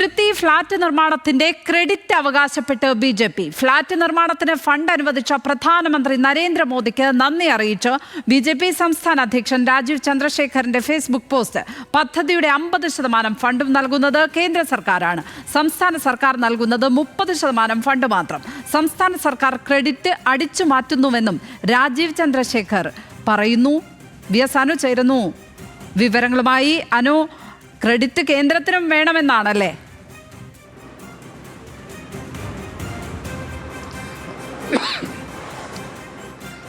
തുരുത്തി flat നിർമ്മാണത്തിന്റെ credit അവകാശപ്പെട്ട് B J P. Flat നിർമ്മാണത്തിന് ഫണ്ട് അനുവദിച്ച പ്രധാനമന്ത്രി നരേന്ദ്രമോദിക്ക് നന്ദി അറിയിച്ച് ബി ജെ പി സംസ്ഥാന അധ്യക്ഷൻ രാജീവ് ചന്ദ്രശേഖറിന്റെ ഫേസ്ബുക്ക് പോസ്റ്റ്. പദ്ധതിയുടെ അമ്പത് ശതമാനം ഫണ്ടും നൽകുന്നത് കേന്ദ്ര സർക്കാരാണ്. സംസ്ഥാന സർക്കാർ നൽകുന്നത് മുപ്പത് ശതമാനം ഫണ്ട് മാത്രം. സംസ്ഥാന സർക്കാർ ക്രെഡിറ്റ് അടിച്ചു മാറ്റുന്നുവെന്നും രാജീവ് ചന്ദ്രശേഖർ പറയുന്നു. വി എസ് അനു ചേരുന്നു. വിവരങ്ങളുമായി അനു ക്രെഡിറ്റ് കേന്ദ്രത്തിനും വേണമെന്നാണല്ലേ?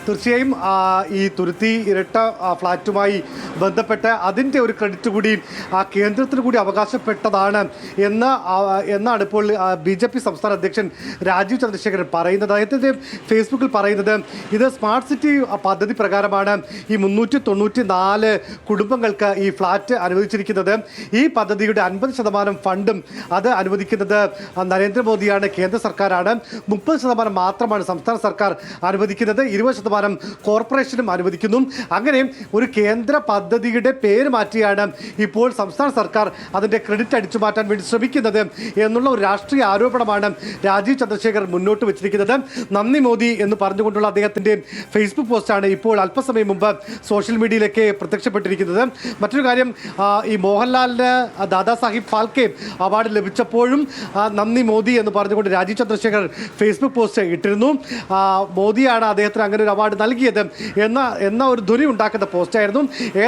തീർച്ചയായും ഈ തുരുത്തി ഇരട്ട ഫ്ലാറ്റുമായി ബന്ധപ്പെട്ട് അതിന്റെ ഒരു ക്രെഡിറ്റ് കൂടി ആ കേന്ദ്രത്തിന് കൂടി അവകാശപ്പെട്ടതാണ് എന്ന് എന്ന എന്നാണ് ഇപ്പോൾ ബി ജെ പി സംസ്ഥാന അധ്യക്ഷൻ രാജീവ് ചന്ദ്രശേഖരൻ പറയുന്നത്. അദ്ദേഹത്തിന്റെ ഫേസ്ബുക്കിൽ പറയുന്നത് ഇത് സ്മാർട്ട് സിറ്റി പദ്ധതി പ്രകാരമാണ് ഈ മുന്നൂറ്റി തൊണ്ണൂറ്റി നാല് കുടുംബങ്ങൾക്ക് ഈ ഫ്ലാറ്റ് അനുവദിച്ചിരിക്കുന്നത്. ഈ പദ്ധതിയുടെ അൻപത് ശതമാനം ഫണ്ടും അത് അനുവദിക്കുന്നത് നരേന്ദ്രമോദിയാണ് കേന്ദ്ര സർക്കാരാണ്. മുപ്പത് ശതമാനം മാത്രമാണ് സംസ്ഥാന സർക്കാർ അനുവദിക്കുന്നത്. ഇരുപത് ശതമാനം കോർപ്പറേഷനും അനുവദിക്കുന്നു. അങ്ങനെ ഒരു കേന്ദ്ര പദ്ധതിയുടെ പേര് മാറ്റിയാണ് ഇപ്പോൾ സംസ്ഥാന സർക്കാർ അതിന്റെ ക്രെഡിറ്റ് അടിച്ചു മാറ്റാൻ വേണ്ടി ശ്രമിക്കുന്നത് എന്നുള്ള ഒരു രാഷ്ട്രീയ ആരോപണമാണ് രാജീവ് ചന്ദ്രശേഖർ മുന്നോട്ട് വെച്ചിരിക്കുന്നത്. നന്ദി മോദി എന്ന് പറഞ്ഞുകൊണ്ടുള്ള അദ്ദേഹത്തിന്റെ ഫേസ്ബുക്ക് പോസ്റ്റാണ് ഇപ്പോൾ അല്പസമയം മുമ്പ് സോഷ്യൽ മീഡിയയിലൊക്കെ പ്രത്യക്ഷപ്പെട്ടിരിക്കുന്നത്. മറ്റൊരു കാര്യം ഈ മോഹൻലാലിന് ദാദാസാഹിബ് ഫാൽക്കെ അവാർഡ് ലഭിച്ചപ്പോഴും നന്ദി മോദി എന്ന് പറഞ്ഞുകൊണ്ട് രാജീവ് ചന്ദ്രശേഖർ ഫേസ്ബുക്ക് പോസ്റ്റ് ഇട്ടിരുന്നു. മോദിയാണ് അദ്ദേഹത്തിന് അങ്ങനെ ഒരു അവാർഡ് നൽകിയത് എന്ന എന്ന ഒരു ധ്വനി ഉണ്ടാക്കുന്ന പോസ്റ്റായിരുന്നു.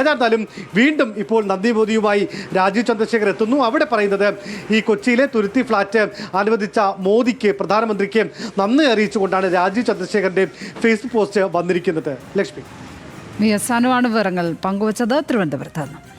ഏതായിരുന്നാലും വീണ്ടും ഇപ്പോൾ നന്ദിബോധിയുമായി രാജീവ് ചന്ദ്രശേഖർ എത്തുന്നു. അവിടെ പറയുന്നത് ഈ കൊച്ചിയിലെ തുരുത്തി ഫ്ലാറ്റ് അനുവദിച്ച മോദിക്ക് പ്രധാനമന്ത്രിക്ക് നന്ദി അറിയിച്ചുകൊണ്ടാണ് രാജീവ് ചന്ദ്രശേഖരന്റെ ഫേസ്ബുക്ക് പോസ്റ്റ് വന്നിരിക്കുന്നത്. ലക്ഷ്മി. വിവരങ്ങൾ പങ്കുവച്ചത് തിരുവനന്തപുരത്ത് നിന്ന്.